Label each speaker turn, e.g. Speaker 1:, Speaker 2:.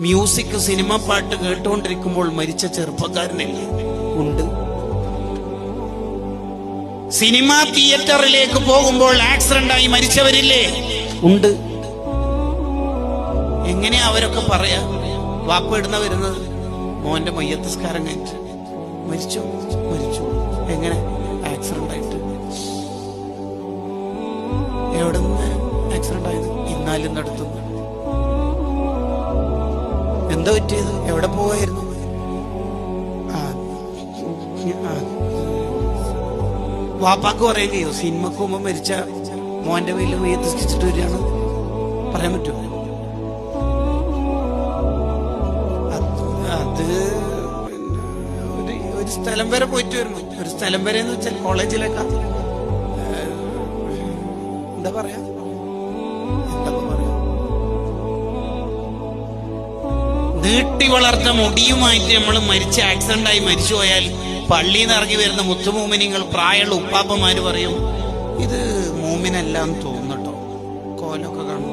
Speaker 1: Music cinema പാട്ട് കേട്ടുകൊണ്ടിരിക്കുമ്പോൾ മരിച്ച ചെറുപ്പക്കാരനില്ലേ? ഉണ്ട്. സിനിമാ തിയേറ്ററിലേക്ക് പോകുമ്പോൾ ആക്സിഡന്റ് ആയി മരിച്ചവരില്ലേ? ഉണ്ട്. എങ്ങനെയാ അവരൊക്കെ പറയാ? വാപ്പ ഇടുന്ന വരുന്നത്? മോന്റെ മയ്യത്തസ്കാരം കഴിച്ചു മരിച്ചു? മരിച്ചു. എങ്ങനെ? ആക്സിഡന്റ് ആയിട്ട് എവിടെ നിന്ന് ആക്സിഡന്റ് ആയത് ഇന്നാലും നടത്തുന്നു. എന്താ പറ്റിയത്? എവിടെ പോവായിരുന്നു. വാപ്പാക്ക് പറയുകയോ സിനിമ സിനിമക്ക് പോകുമ്പോ മരിച്ച മോന്റെ പേരിൽ മയ്യത്തിച്ചിട്ട് വരികയാണ് പറയാൻ പറ്റുമോ? അത് ഒരു സ്ഥലം വരെ പോയിട്ട് വരുന്നു. ഒരു സ്ഥലം വരെ എന്ന് വെച്ചാൽ കോളേജിലേക്കാ എന്താ പറയാ? നീട്ടി വളർത്ത മുടിയുമായിട്ട് നമ്മൾ മരിച്ച ആക്സിഡന്റായി മരിച്ചു പോയാൽ പള്ളിയിൽ നിന്ന് ഇറങ്ങി വരുന്ന മുത്തുമൂമിനിങ്ങൾ പ്രായമുള്ള ഉപ്പാപ്പമാര് പറയും ഇത് മൂമിനെല്ലാം തോന്നട്ടോ കോലൊക്കെ കാണും